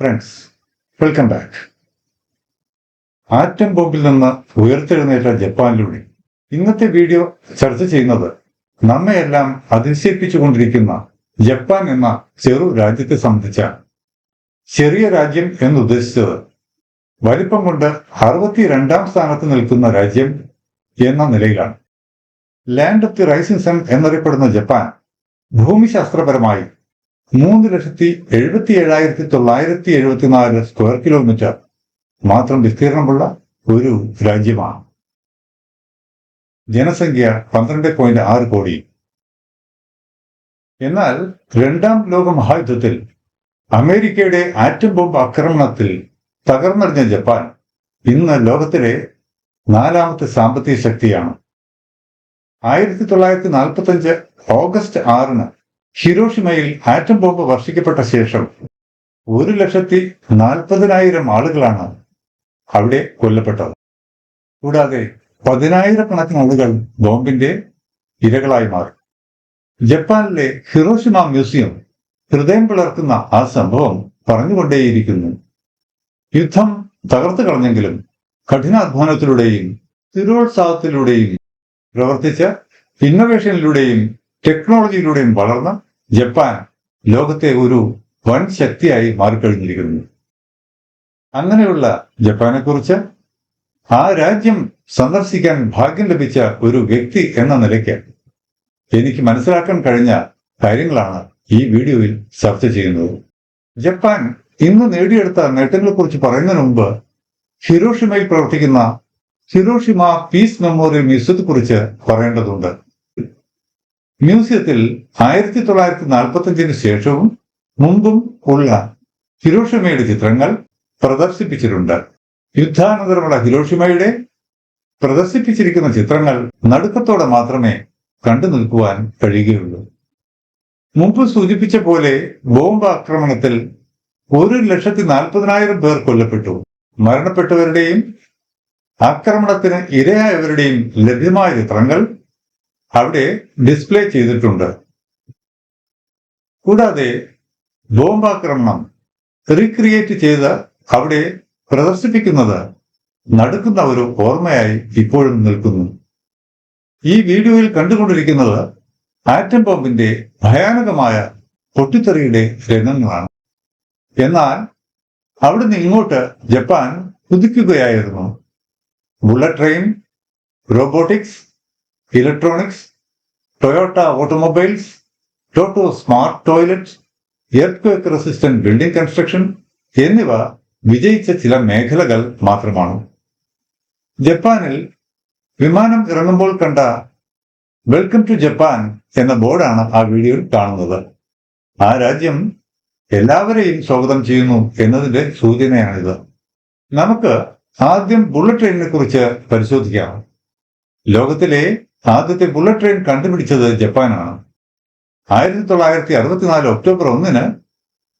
Friends welcome back atom ബോംബിൽ നിന്ന് ഉയർത്തെഴുന്നേറ്റ ജപ്പാനിലൂടെ ഇന്നത്തെ വീഡിയോ ചർച്ച ചെയ്യുന്നത് നമ്മയെല്ലാം അതിശയിപ്പിച്ചുകൊണ്ടിരിക്കുന്ന ജപ്പാൻ എന്ന ചെറു രാജ്യത്തെ സംബന്ധിച്ച ചെറിയ രാജ്യം എന്നുദ്ദേശിച്ചത് വലിപ്പം കൊണ്ട് അറുപത്തിരണ്ടാം സ്ഥാനത്ത് നിൽക്കുന്ന രാജ്യം എന്ന നിലയിലാണ്. Land of the rising sun എന്നറിയപ്പെടുന്ന ജപ്പാൻ ഭൂമിശാസ്ത്രപരമായി മൂന്ന് ലക്ഷത്തി എഴുപത്തി ഏഴായിരത്തി തൊള്ളായിരത്തി എഴുപത്തിനാല് സ്ക്വയർ കിലോമീറ്റർ മാത്രം വിസ്തീർണമുള്ള ഒരു രാജ്യമാണ്. ജനസംഖ്യ പന്ത്രണ്ട് പോയിന്റ് ആറ് കോടി. എന്നാൽ രണ്ടാം ലോക മഹായുദ്ധത്തിൽ അമേരിക്കയുടെ ആറ്റം ബോംബ് ആക്രമണത്തിൽ തകർന്നടിഞ്ഞ ജപ്പാൻ ഇന്ന് ലോകത്തിലെ നാലാമത്തെ സാമ്പത്തിക ശക്തിയാണ്. ആയിരത്തി തൊള്ളായിരത്തി നാൽപ്പത്തി അഞ്ച് ഓഗസ്റ്റ് ആറിന് ഹിരോഷിമയിൽ ആറ്റം ബോംബ് വർഷിക്കപ്പെട്ട ശേഷം ഒരു ലക്ഷത്തി നാൽപ്പതിനായിരം ആളുകളാണ് അവിടെ കൊല്ലപ്പെട്ടത്. കൂടാതെ പതിനായിരക്കണക്കിന് ആളുകൾ ബോംബിന്റെ ഇരകളായി മാറി. ജപ്പാനിലെ ഹിറോഷിമ മ്യൂസിയം ഹൃദയം പിളർക്കുന്ന ആ സംഭവം പറഞ്ഞുകൊണ്ടേയിരിക്കുന്നു. യുദ്ധം തകർത്തു കളഞ്ഞെങ്കിലും കഠിനാധ്വാനത്തിലൂടെയും സ്ഥിരോത്സാഹത്തിലൂടെയും പ്രവർത്തിച്ച ഇന്നോവേഷനിലൂടെയും ടെക്നോളജിയിലൂടെയും വളർന്ന ജപ്പാൻ ലോകത്തെ ഒരു വൻ ശക്തിയായി മാറിക്കഴിഞ്ഞിരിക്കുന്നു. അങ്ങനെയുള്ള ജപ്പാനെ കുറിച്ച് ആ രാജ്യം സന്ദർശിക്കാൻ ഭാഗ്യം ലഭിച്ച ഒരു വ്യക്തി എന്ന നിലയ്ക്ക് എനിക്ക് മനസ്സിലാക്കാൻ കഴിഞ്ഞ കാര്യങ്ങളാണ് ഈ വീഡിയോയിൽ ചർച്ച ചെയ്യുന്നത്. ജപ്പാൻ ഇന്ന് നേടിയെടുത്ത നേട്ടങ്ങളെ കുറിച്ച് പറയുന്നതിന് മുമ്പ് ഹിരോഷിമയിൽ പ്രവർത്തിക്കുന്ന ഹിരോഷിമ പീസ് മെമ്മോറിയൽ മ്യൂസിയത്തെ കുറിച്ച് പറയേണ്ടതുണ്ട്. മ്യൂസിയത്തിൽ ആയിരത്തി തൊള്ളായിരത്തി നാൽപ്പത്തി അഞ്ചിന് ശേഷവും മുമ്പും ഉള്ള ഹിരോഷിമയുടെ ചിത്രങ്ങൾ പ്രദർശിപ്പിച്ചിട്ടുണ്ട്. യുദ്ധാനന്തരമുള്ള ഹിരോഷിമയുടെ പ്രദർശിപ്പിച്ചിരിക്കുന്ന ചിത്രങ്ങൾ നടുക്കത്തോടെ മാത്രമേ കണ്ടു നിൽക്കുവാൻ കഴിയുകയുള്ളൂ. മുമ്പ് സൂചിപ്പിച്ച പോലെ ബോംബ് ആക്രമണത്തിൽ ഒരു ലക്ഷത്തി നാൽപ്പതിനായിരം പേർ കൊല്ലപ്പെട്ടു. മരണപ്പെട്ടവരുടെയും ആക്രമണത്തിന് ഇരയായവരുടെയും ലഭ്യമായ ചിത്രങ്ങൾ അവിടെ ഡിസ്പ്ലേ ചെയ്തിട്ടുണ്ട്. കൂടാതെ ബോംബാക്രമണം റീക്രിയേറ്റ് ചെയ്ത് അവിടെ പ്രദർശിപ്പിക്കുന്നത് നടക്കുന്ന ഒരു ഓർമ്മയായി ഇപ്പോഴും നിൽക്കുന്നു. ഈ വീഡിയോയിൽ കണ്ടുകൊണ്ടിരിക്കുന്നത് ആറ്റം ബോംബിന്റെ ഭയാനകമായ പൊട്ടിത്തെറിയുടെ രംഗങ്ങളാണ്. എന്നാൽ അവിടുന്ന് ഇങ്ങോട്ട് Japan കുതിക്കുകയായിരുന്നു. Bullet train robotics electronics Toyota automobiles Toto smart toilet earth resistant building construction എന്നിവ വിജയിച്ച ചില മേഖലകൾ മാത്രമാണ്. ജപ്പാനിൽ വിമാനം ഇറങ്ങുമ്പോൾ കണ്ട വെൽക്കം ടു ജപ്പാൻ എന്ന ബോർഡാണ് ആ വീഡിയോയിൽ കാണുന്നത്. ആ രാജ്യം എല്ലാവരെയും സ്വാഗതം ചെയ്യുന്നു എന്നതിന്റെ സൂചനയാണിത്. നമുക്ക് ആദ്യം ബുള്ളറ്റ് ട്രെയിനിനെ കുറിച്ച് പരിശോധിക്കാം. ലോകത്തിലെ ആദ്യത്തെ ബുള്ളറ്റ് ട്രെയിൻ കണ്ടുപിടിച്ചത് ജപ്പാനാണ്. ആയിരത്തി തൊള്ളായിരത്തി അറുപത്തിനാല് ഒക്ടോബർ ഒന്നിന്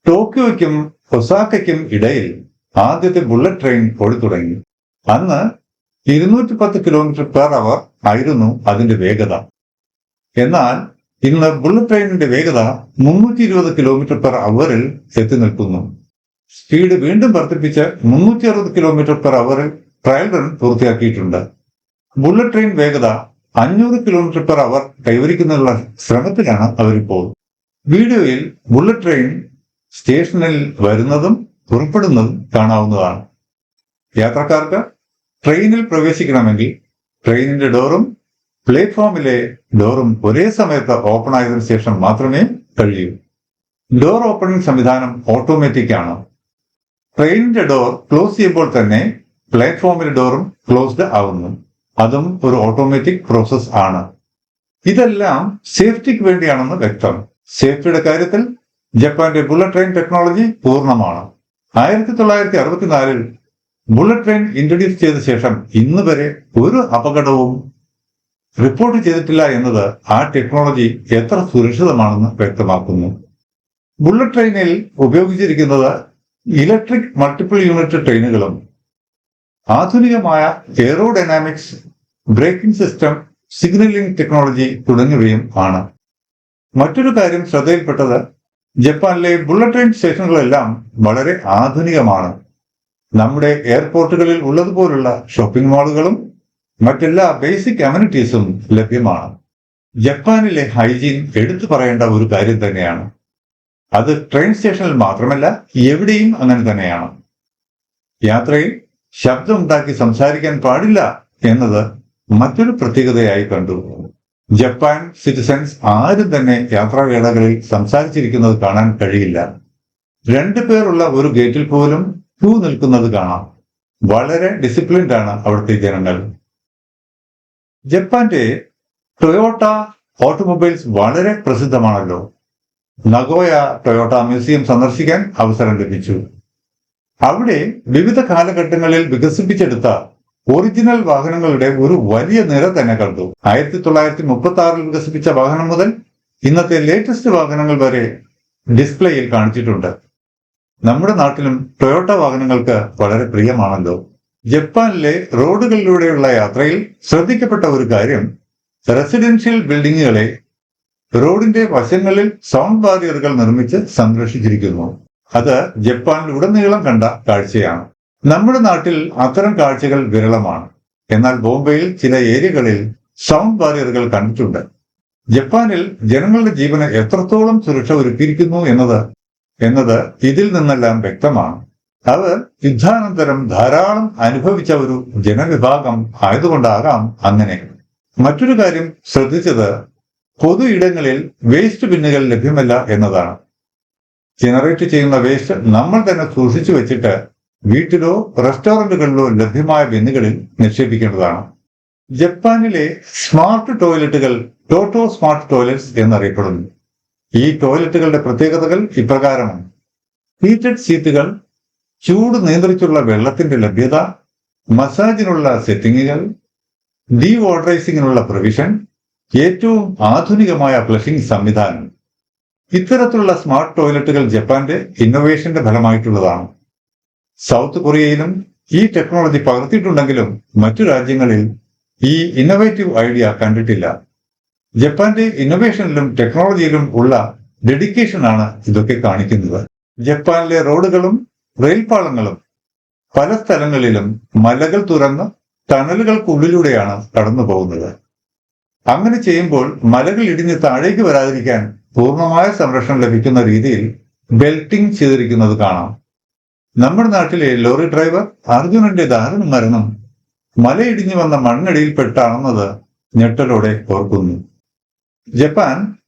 ടോക്കിയോയ്ക്കും ഒസാക്കയ്ക്കും ഇടയിൽ ആദ്യത്തെ ബുള്ളറ്റ് ട്രെയിൻ ഓടിത്തുടങ്ങി അന്ന് ഇരുന്നൂറ്റി പത്ത് കിലോമീറ്റർ പെർ അവർ ആയിരുന്നു അതിന്റെ വേഗത. എന്നാൽ ഇന്ന് ബുള്ളറ്റ് ട്രെയിനിന്റെ വേഗത മുന്നൂറ്റി ഇരുപത് കിലോമീറ്റർ പെർ അവറിൽ എത്തി നിൽക്കുന്നു. സ്പീഡ് വീണ്ടും വർദ്ധിപ്പിച്ച് മുന്നൂറ്റി അറുപത് കിലോമീറ്റർ പെർ അവറിൽ ട്രയൽ റൺ പൂർത്തിയാക്കിയിട്ടുണ്ട്. ബുള്ളറ്റ് ട്രെയിൻ വേഗത അഞ്ഞൂറ് കിലോമീറ്റർ പെർ അവർ കൈവരിക്കുന്നതിനുള്ള ശ്രമത്തിലാണ് അവരിപ്പോൾ വീഡിയോയിൽ ബുള്ളറ്റ് ട്രെയിൻ സ്റ്റേഷനിൽ വരുന്നതും പുറപ്പെടുന്നതും കാണാവുന്നതാണ്. യാത്രക്കാർക്ക് ട്രെയിനിൽ പ്രവേശിക്കണമെങ്കിൽ ട്രെയിനിന്റെ ഡോറും പ്ലേറ്റ്ഫോമിലെ ഡോറും ഒരേ സമയത്ത് ഓപ്പൺ ആയതിനു ശേഷം മാത്രമേ കഴിയൂ. ഡോർ ഓപ്പണിംഗ് സംവിധാനം ഓട്ടോമാറ്റിക് ആണ്. ട്രെയിനിന്റെ ഡോർ ക്ലോസ് ചെയ്യുമ്പോൾ തന്നെ പ്ലാറ്റ്ഫോമിലെ ഡോറും ക്ലോസ്ഡ് ആവുന്നു. അതും ഒരു ഓട്ടോമാറ്റിക് പ്രോസസ് ആണ്. ഇതെല്ലാം സേഫ്റ്റിക്ക് വേണ്ടിയാണെന്ന് വ്യക്തം. സേഫ്റ്റിയുടെ കാര്യത്തിൽ ജപ്പാന്റെ ബുള്ളറ്റ് ട്രെയിൻ ടെക്നോളജി പൂർണമാണ്. ആയിരത്തി തൊള്ളായിരത്തി അറുപത്തിനാലിൽ ബുള്ളറ്റ് ട്രെയിൻ ഇൻട്രൊഡ്യൂസ് ചെയ്ത ശേഷം ഇന്ന് വരെ ഒരു അപകടവും റിപ്പോർട്ട് ചെയ്തിട്ടില്ല എന്നത് ആ ടെക്നോളജി എത്ര സുരക്ഷിതമാണെന്ന് വ്യക്തമാക്കുന്നു. ബുള്ളറ്റ് ട്രെയിനിൽ ഉപയോഗിച്ചിരിക്കുന്നത് ഇലക്ട്രിക് മൾട്ടിപ്പിൾ യൂണിറ്റ് ട്രെയിനുകളും ആധുനികമായ aerodynamics braking system signalling technology തുടങ്ങിയവയും ആണ്. മറ്റൊരു കാര്യം ശ്രദ്ധയിൽപ്പെട്ടത് ജപ്പാനിലെ ബുള്ളറ്റ് ട്രെയിൻ സ്റ്റേഷനുകളെല്ലാം വളരെ ആധുനികമാണ്. നമ്മുടെ എയർപോർട്ടുകളിൽ ഉള്ളതുപോലുള്ള ഷോപ്പിംഗ് മാളുകളും മറ്റെല്ലാ ബേസിക് അമ്യൂണിറ്റീസും ലഭ്യമാണ്. ജപ്പാനിലെ ഹൈജീൻ എടുത്തു പറയേണ്ട ഒരു കാര്യം തന്നെയാണ്. അത് ട്രെയിൻ സ്റ്റേഷനിൽ മാത്രമല്ല എവിടെയും അങ്ങനെ തന്നെയാണ്. യാത്രയിൽ ശബ്ദമുണ്ടാക്കി സംസാരിക്കാൻ പാടില്ല എന്നത് മറ്റൊരു പ്രത്യേകതയായി കണ്ടു. ജപ്പാൻ സിറ്റിസൺസ് ആരും തന്നെ യാത്രാവേളകളിൽ സംസാരിച്ചിരിക്കുന്നത് കാണാൻ കഴിയില്ല. രണ്ടു പേരുള്ള ഒരു ഗേറ്റിൽ പോലും ക്യൂ നിൽക്കുന്നത് കാണാം. വളരെ ഡിസിപ്ലിൻഡ് ആണ് അവിടുത്തെ ജനങ്ങൾ. ജപ്പാന്റെ ടൊയോട്ട ഓട്ടോമൊബൈൽസ് വളരെ പ്രസിദ്ധമാണല്ലോ. നഗോയ ടൊയോട്ട മ്യൂസിയം സന്ദർശിക്കാൻ അവസരം ലഭിച്ചു. അവിടെ വിവിധ കാലഘട്ടങ്ങളിൽ വികസിപ്പിച്ചെടുത്ത ഒറിജിനൽ വാഹനങ്ങളുടെ ഒരു വലിയ നിര തന്നെ കണ്ടു. ആയിരത്തി തൊള്ളായിരത്തി മുപ്പത്തി ആറിൽ വികസിപ്പിച്ച വാഹനം മുതൽ ഇന്നത്തെ ലേറ്റസ്റ്റ് വാഹനങ്ങൾ വരെ ഡിസ്പ്ലേയിൽ കാണിച്ചിട്ടുണ്ട്. നമ്മുടെ നാട്ടിലും ടൊയോട്ട വാഹനങ്ങൾക്ക് വളരെ പ്രിയമാണല്ലോ ജപ്പാനിലെ റോഡുകളിലൂടെയുള്ള യാത്രയിൽ ശ്രദ്ധിക്കപ്പെട്ട ഒരു കാര്യം റെസിഡൻഷ്യൽ ബിൽഡിങ്ങുകളെ റോഡിന്റെ വശങ്ങളിൽ സൗണ്ട് ബാരിയറുകൾ നിർമ്മിച്ച് സംരക്ഷിച്ചിരിക്കുന്നു. അത് ജപ്പാനിൽ ഉടനീളം കണ്ട കാഴ്ചയാണ്. നമ്മുടെ നാട്ടിൽ അത്തരം കാഴ്ചകൾ വിരളമാണ്. എന്നാൽ ബോംബെയിൽ ചില ഏരിയകളിൽ സൗണ്ട് ബാരിയറുകൾ കണ്ടിട്ടുണ്ട്. ജപ്പാനിൽ ജനങ്ങളുടെ ജീവന് എത്രത്തോളം സുരക്ഷ ഒരുക്കിയിരിക്കുന്നു എന്നത് എന്നത് ഇതിൽ നിന്നെല്ലാം വ്യക്തമാണ്. അത് യുദ്ധാനന്തരം ധാരാളം അനുഭവിച്ച ഒരു ജനവിഭാഗം ആയതുകൊണ്ടാകാം അങ്ങനെ. മറ്റൊരു കാര്യം ശ്രദ്ധിച്ചത് പൊതു ഇടങ്ങളിൽ വേസ്റ്റ് ബിന്നുകൾ ലഭ്യമല്ല എന്നതാണ്. ജനറേറ്റ് ചെയ്യുന്ന വേസ്റ്റ് നമ്മൾ തന്നെ സൂക്ഷിച്ചു വെച്ചിട്ട് വീട്ടിലോ റെസ്റ്റോറന്റുകളിലോ ലഭ്യമായ ബിന്നുകളിൽ നിക്ഷേപിക്കേണ്ടതാണ്. ജപ്പാനിലെ സ്മാർട്ട് ടോയ്ലറ്റുകൾ ടോട്ടോ സ്മാർട്ട് ടോയ്ലറ്റ്സ് എന്നറിയപ്പെടുന്നു. ഈ ടോയ്ലറ്റുകളുടെ പ്രത്യേകതകൾ ഇപ്രകാരമാണ്. ഹീറ്റഡ് സീറ്റുകൾ ചൂട് നിയന്ത്രിച്ചുള്ള വെള്ളത്തിന്റെ ലഭ്യത മസാജിനുള്ള സെറ്റിങ്ങുകൾ ഡീവാട്ടറൈസിങ്ങിനുള്ള പ്രൊവിഷൻ ഏറ്റവും ആധുനികമായ ഫ്ലഷിംഗ് സംവിധാനം. ഇത്തരത്തിലുള്ള സ്മാർട്ട് ടോയ്ലറ്റുകൾ ജപ്പാന്റെ ഇന്നോവേഷന്റെ ഫലമായിട്ടുള്ളതാണ്. സൗത്ത് കൊറിയയിലും ഈ ടെക്നോളജി പകർത്തിയിട്ടുണ്ടെങ്കിലും മറ്റു രാജ്യങ്ങളിൽ ഈ ഇന്നോവേറ്റീവ് ഐഡിയ കണ്ടിട്ടില്ല. ജപ്പാന്റെ ഇന്നോവേഷനിലും ടെക്നോളജിയിലും ഉള്ള ഡെഡിക്കേഷൻ ആണ് ഇതൊക്കെ കാണിക്കുന്നത്. ജപ്പാനിലെ റോഡുകളും റെയിൽപാളങ്ങളും പല സ്ഥലങ്ങളിലും മലകൾ തുറന്ന് ടണലുകൾക്കുള്ളിലൂടെയാണ് കടന്നു പോകുന്നത് അങ്ങനെ ചെയ്യുമ്പോൾ മലകൾ ഇടിഞ്ഞ് താഴേക്ക് വരാതിരിക്കാൻ പൂർണമായ സംരക്ഷണം ലഭിക്കുന്ന രീതിയിൽ ബെൽറ്റിംഗ് ചെയ്തിരിക്കുന്നത് കാണാം. നമ്മുടെ നാട്ടിലെ ലോറി ഡ്രൈവർ അർജുനന്റെ ദാരുണ മരണം മലയിടിഞ്ഞു വന്ന മണ്ണിടിയിൽപ്പെട്ടാണെന്നത് ഞെട്ടലോടെ ഓർക്കുന്നു. ജപ്പാൻ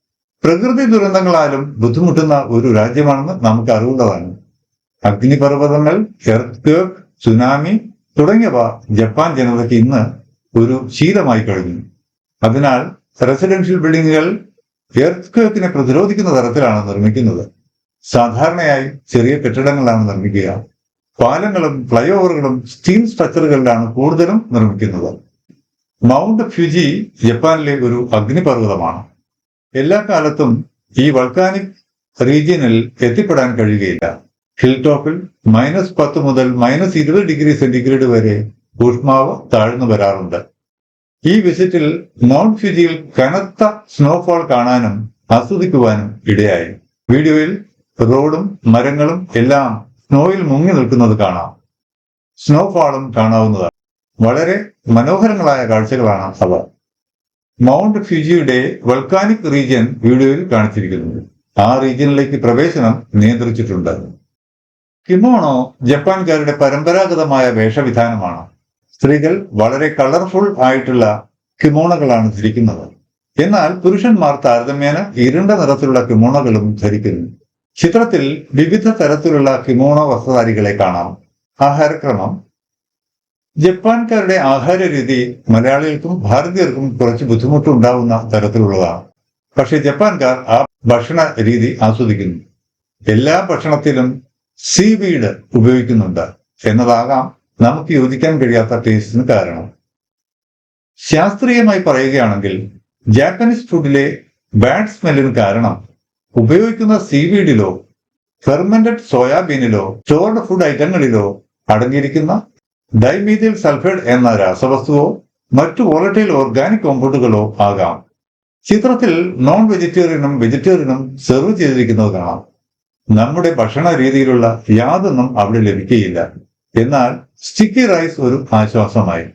പ്രകൃതി ദുരന്തങ്ങളാലും ബുദ്ധിമുട്ടുന്ന ഒരു രാജ്യമാണെന്ന് നമുക്ക് അറിവുള്ളതാണ്. അഗ്നിപർവതങ്ങൾ എർത്ത്വേക്ക് സുനാമി തുടങ്ങിയവ ജപ്പാൻ ജനതയ്ക്ക് ഇന്ന് ഒരു ശീലമായി കഴിഞ്ഞു. അതിനാൽ റെസിഡൻഷ്യൽ ബിൽഡിങ്ങുകൾ എർത്ത്ക്വേക്കിനെ പ്രതിരോധിക്കുന്ന തരത്തിലാണ് നിർമ്മിക്കുന്നത്. സാധാരണയായി ചെറിയ കെട്ടിടങ്ങളാണ് നിർമ്മിക്കുക. പാലങ്ങളും ഫ്ലൈഓവറുകളും സ്റ്റീൽ സ്ട്രക്ചറുകളിലാണ് കൂടുതലും നിർമ്മിക്കുന്നത്. മൗണ്ട് ഫ്യൂജി ജപ്പാനിലെ ഒരു അഗ്നിപർവതമാണ്. എല്ലാ കാലത്തും ഈ വൾക്കാനിക് റീജിയനിൽ എത്തിപ്പെടാൻ കഴിയുകയില്ല. ഹിൽ ടോപ്പിൽ മൈനസ് പത്ത് മുതൽ മൈനസ് ഇരുപത് ഡിഗ്രി സെന്റിഗ്രേഡ് വരെ ഊഷ്മാവ് താഴ്ന്നു വരാറുണ്ട്. ഈ വിസിറ്റിൽ മൗണ്ട് ഫിജിയിൽ കനത്ത സ്നോഫോൾ കാണാനും ആസ്വദിക്കുവാനും ഇടയായി. വീഡിയോയിൽ റോഡും മരങ്ങളും എല്ലാം സ്നോയിൽ മുങ്ങി നിൽക്കുന്നത് കാണാം. സ്നോഫാളും കാണാവുന്നതാണ്. വളരെ മനോഹരങ്ങളായ കാഴ്ചകളാണ് അവ. മൗണ്ട് ഫ്യൂജിയുടെ വൾക്കാനിക് റീജിയൻ വീഡിയോയിൽ കാണിച്ചിരിക്കുന്നത് ആ റീജിയനിലേക്ക് പ്രവേശനം നിയന്ത്രിച്ചിട്ടുണ്ട്. കിമോണോ ജപ്പാൻകാരുടെ പരമ്പരാഗതമായ വേഷവിധാനമാണ്. സ്ത്രീകൾ വളരെ കളർഫുൾ ആയിട്ടുള്ള കിമോണകളാണ് ധരിക്കുന്നത്. എന്നാൽ പുരുഷന്മാർ താരതമ്യേന ഇരുണ്ട നിറത്തിലുള്ള കിമോണകളും ധരിക്കുന്നു. ചിത്രത്തിൽ വിവിധ തരത്തിലുള്ള കിമോണ വസ്ത്രധാരികളെ കാണാം. ആഹാരക്രമം. ജപ്പാൻകാരുടെ ആഹാര രീതി മലയാളികൾക്കും ഭാരതീയർക്കും കുറച്ച് ബുദ്ധിമുട്ടുണ്ടാവുന്ന തരത്തിലുള്ളതാണ്. പക്ഷെ ജപ്പാൻകാർ ആ ഭക്ഷണ രീതി ആസ്വദിക്കുന്നു. എല്ലാ ഭക്ഷണത്തിലും സീവീഡ് ഉപയോഗിക്കുന്നുണ്ട് എന്നതാകാം നമുക്ക് യോജിക്കാൻ കഴിയാത്ത ടേസ്റ്റിന് കാരണം. ശാസ്ത്രീയമായി പറയുകയാണെങ്കിൽ ജാപ്പനീസ് ഫുഡിലെ ബാഡ് സ്മെല്ലിന് കാരണം ഉപയോഗിക്കുന്ന സീവീഡിലോ ഫെർമെന്റഡ് സോയാബീനിലോ സ്റ്റോർഡ് ഫുഡ് ഐറ്റങ്ങളിലോ അടങ്ങിയിരിക്കുന്ന ഡൈമീഥിൽ സൾഫേഡ് എന്ന രാസവസ്തുവോ മറ്റു വോളറ്റൈൽ ഓർഗാനിക് കോമ്പൗണ്ടുകളോ ആകാം. ചിത്രത്തിൽ നോൺ വെജിറ്റേറിയനും വെജിറ്റേറിയനും സെർവ് ചെയ്തിരിക്കുന്നത് കാണാം. നമ്മുടെ ഭക്ഷണ രീതിയിലുള്ള യാതൊന്നും അവിടെ ലഭിക്കുകയില്ല. എന്നാൽ സ്റ്റിക്കി റൈസ് ഒരു ആശ്വാസമായി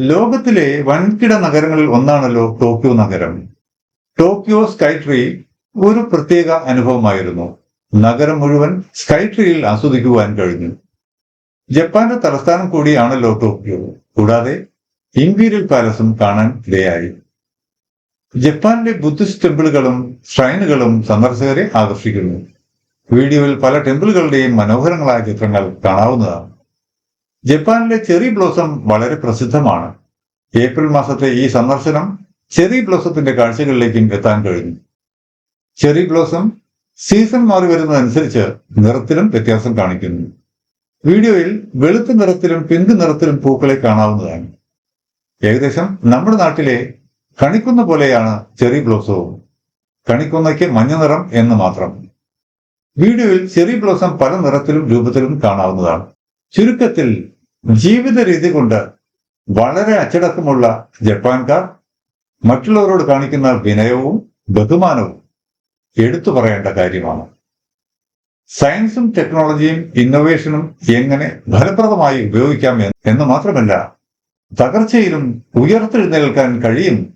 ലോകത്തിലെ വൻകിട നഗരങ്ങളിൽ ഒന്നാണല്ലോ ടോക്കിയോ നഗരം. ടോക്കിയോ സ്കൈ ട്രീ ഒരു പ്രത്യേക അനുഭവമായിരുന്നു. നഗരം മുഴുവൻ സ്കൈ ട്രീയിൽ ആസ്വദിക്കുവാൻ കഴിഞ്ഞു. ജപ്പാന്റെ തലസ്ഥാനം കൂടിയാണല്ലോ ടോക്കിയോ. കൂടാതെ ഇംപീരിയൽ പാലസും കാണാൻ ഇടയായി. ജപ്പാനിലെ ബുദ്ധിസ്റ്റ് ടെമ്പിളുകളും ഷ്രൈനുകളും സന്ദർശകരെ ആകർഷിക്കുന്നു. വീഡിയോയിൽ പല ടെമ്പിളുകളുടെയും മനോഹരങ്ങളായ ചിത്രങ്ങൾ കാണാവുന്നതാണ്. ജപ്പാനിലെ ചെറി ബ്ലോസം വളരെ പ്രസിദ്ധമാണ്. ഏപ്രിൽ മാസത്തെ ഈ സന്ദർശനം ചെറി ബ്ലോസത്തിന്റെ കാഴ്ചകളിലേക്കും എത്താൻ കഴിഞ്ഞു. ചെറി ബ്ലോസം സീസൺ മാറി വരുന്നതനുസരിച്ച് നിറത്തിലും വ്യത്യാസം കാണിക്കുന്നു. വീഡിയോയിൽ വെളുത്ത നിറത്തിലും പിങ്ക് നിറത്തിലും പൂക്കളെ കാണാവുന്നതാണ്. ഏകദേശം നമ്മുടെ നാട്ടിലെ കണിക്കുന്ന പോലെയാണ് ചെറി ബ്ലോസവും. കണിക്കുന്നയ്ക്ക് മഞ്ഞ നിറം എന്ന് മാത്രം. വീഡിയോയിൽ ചെറി ബ്ലോസം പല നിറത്തിലും രൂപത്തിലും കാണാവുന്നതാണ്. ചുരുക്കത്തിൽ ജീവിത രീതി കൊണ്ട് വളരെ അച്ചടക്കമുള്ള ജപ്പാൻകാർ മറ്റുള്ളവരോട് കാണിക്കുന്ന വിനയവും ബഹുമാനവും എടുത്തു പറയേണ്ട കാര്യമാണ്. സയൻസും ടെക്നോളജിയും ഇന്നോവേഷനും എങ്ങനെ ഫലപ്രദമായി ഉപയോഗിക്കാം എന്ന് മാത്രമല്ല തകർച്ചയിലും ഉയർത്തെഴുന്നേൽക്കാൻ കഴിയും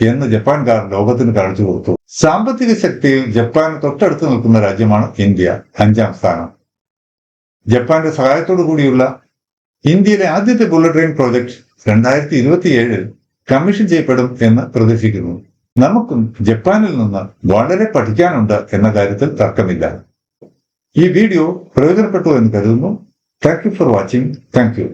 എന്ന് ജപ്പാൻകാർ ലോകത്തിന് കാണിച്ചു കൊടുത്തു. സാമ്പത്തിക ശക്തിയിൽ ജപ്പാൻ തൊട്ടടുത്ത് നിൽക്കുന്ന രാജ്യമാണ് ഇന്ത്യ അഞ്ചാം സ്ഥാനം. ജപ്പാന്റെ സഹായത്തോടു കൂടിയുള്ള ഇന്ത്യയിലെ ആദ്യത്തെ ബുള്ളറ്റ് ട്രെയിൻ പ്രോജക്ട് രണ്ടായിരത്തി ഇരുപത്തിയേഴിൽ കമ്മീഷൻ ചെയ്യപ്പെടും എന്ന് പ്രതീക്ഷിക്കുന്നു. നമുക്കും ജപ്പാനിൽ നിന്ന് വളരെ പഠിക്കാനുണ്ട് എന്ന കാര്യത്തിൽ തർക്കമില്ല. ഈ വീഡിയോ പ്രയോജനപ്പെട്ടു എന്ന് കരുതുന്നു. Thank you for watching thank you